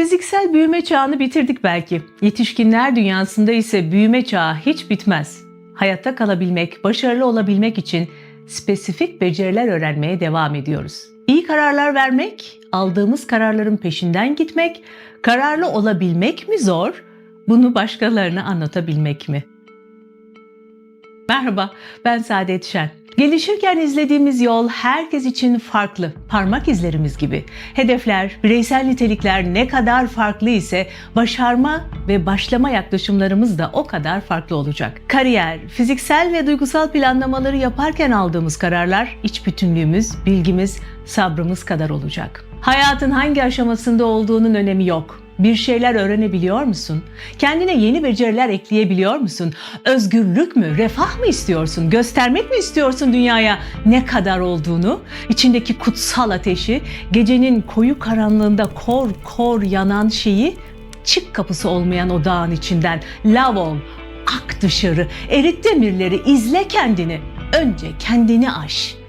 Fiziksel büyüme çağını bitirdik belki. Yetişkinler dünyasında ise büyüme çağı hiç bitmez. Hayatta kalabilmek, başarılı olabilmek için spesifik beceriler öğrenmeye devam ediyoruz. İyi kararlar vermek, aldığımız kararların peşinden gitmek, kararlı olabilmek mi zor, bunu başkalarına anlatabilmek mi? Merhaba, ben Saadet Şen. Gelişirken izlediğimiz yol herkes için farklı, parmak izlerimiz gibi. Hedefler, bireysel nitelikler ne kadar farklı ise başarma ve başlama yaklaşımlarımız da o kadar farklı olacak. Kariyer, fiziksel ve duygusal planlamaları yaparken aldığımız kararlar iç bütünlüğümüz, bilgimiz, sabrımız kadar olacak. Hayatın hangi aşamasında olduğunun önemi yok. Bir şeyler öğrenebiliyor musun? Kendine yeni beceriler ekleyebiliyor musun? Özgürlük mü, refah mı istiyorsun? Göstermek mi istiyorsun dünyaya ne kadar olduğunu? İçindeki kutsal ateşi, gecenin koyu karanlığında kor kor yanan şeyi, çık kapısı olmayan o dağın içinden lav ol, ak dışarı, erit demirleri, izle kendini. Önce kendini aş.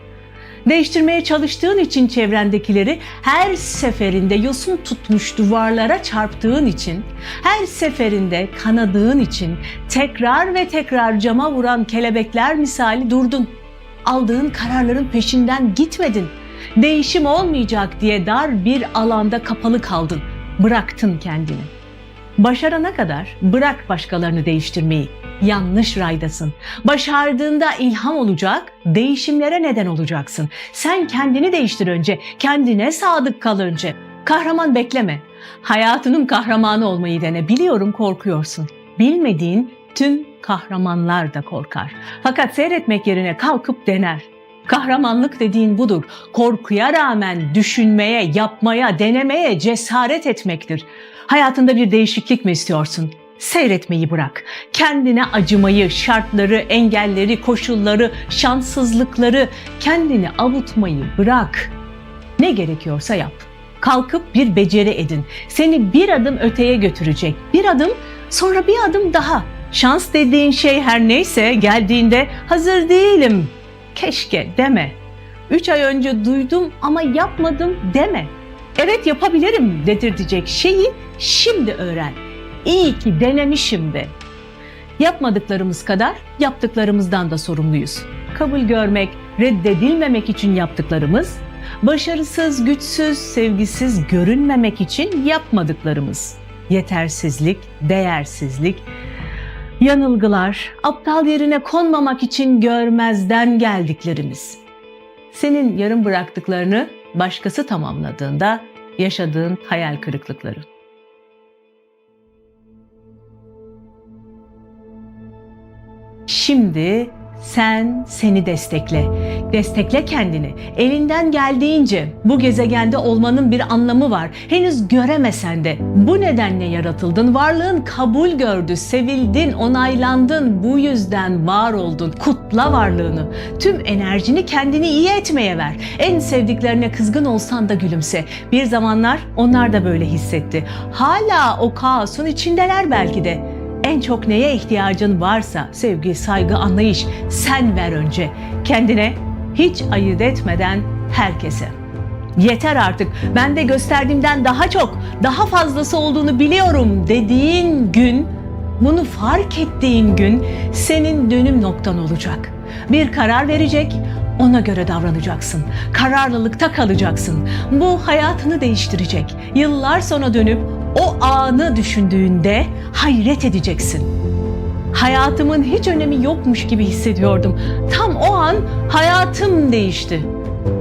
Değiştirmeye çalıştığın için çevrendekileri her seferinde yosun tutmuş duvarlara çarptığın için, her seferinde kanadığın için tekrar ve tekrar cama vuran kelebekler misali durdun. Aldığın kararların peşinden gitmedin. Değişim olmayacak diye dar bir alanda kapalı kaldın. Bıraktın kendini. Başarana kadar bırak başkalarını değiştirmeyi. Yanlış raydasın. Başardığında ilham olacak, değişimlere neden olacaksın. Sen kendini değiştir önce, kendine sadık kal önce. Kahraman bekleme. Hayatının kahramanı olmayı dene. Biliyorum korkuyorsun. Bilmediğin tüm kahramanlar da korkar. Fakat seyretmek yerine kalkıp dener. Kahramanlık dediğin budur. Korkuya rağmen düşünmeye, yapmaya, denemeye cesaret etmektir. Hayatında bir değişiklik mi istiyorsun? Seyretmeyi bırak. Kendine acımayı, şartları, engelleri, koşulları, şanssızlıkları, kendini avutmayı bırak. Ne gerekiyorsa yap. Kalkıp bir beceri edin. Seni bir adım öteye götürecek. Bir adım, sonra bir adım daha. Şans dediğin şey her neyse geldiğinde hazır değilim. Keşke deme. Üç ay önce duydum ama yapmadım deme. Evet yapabilirim dedirtecek şeyi şimdi öğren. İyi ki denemişim de. Yapmadıklarımız kadar yaptıklarımızdan da sorumluyuz. Kabul görmek, reddedilmemek için yaptıklarımız, başarısız, güçsüz, sevgisiz görünmemek için yapmadıklarımız. Yetersizlik, değersizlik, yanılgılar, aptal yerine konmamak için görmezden geldiklerimiz. Senin yarım bıraktıklarını başkası tamamladığında yaşadığın hayal kırıklıkları. Şimdi sen seni destekle. Destekle kendini. Elinden geldiğince bu gezegende olmanın bir anlamı var. Henüz göremesen de bu nedenle yaratıldın. Varlığın kabul gördü, sevildin, onaylandın. Bu yüzden var oldun. Kutla varlığını. Tüm enerjini kendini iyi etmeye ver. En sevdiklerine kızgın olsan da gülümse. Bir zamanlar onlar da böyle hissetti. Hala o kaosun içindeler belki de. En çok neye ihtiyacın varsa sevgi, saygı, anlayış sen ver önce. Kendine hiç ayırt etmeden herkese. Yeter artık. Ben de gösterdiğimden daha çok, daha fazlası olduğunu biliyorum dediğin gün, bunu fark ettiğin gün senin dönüm noktan olacak. Bir karar verecek, ona göre davranacaksın. Kararlılıkta kalacaksın. Bu hayatını değiştirecek. Yıllar sonra dönüp o anı düşündüğünde hayret edeceksin. Hayatımın hiç önemi yokmuş gibi hissediyordum. Tam o an hayatım değişti.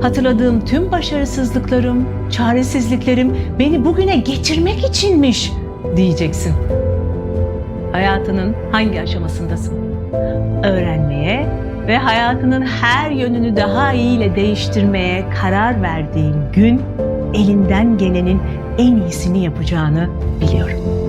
Hatırladığım tüm başarısızlıklarım, çaresizliklerim beni bugüne getirmek içinmiş diyeceksin. Hayatının hangi aşamasındasın? Öğrenmeye ve hayatının her yönünü daha iyiyle değiştirmeye karar verdiğin gün elinden gelenin en iyisini yapacağını biliyorum.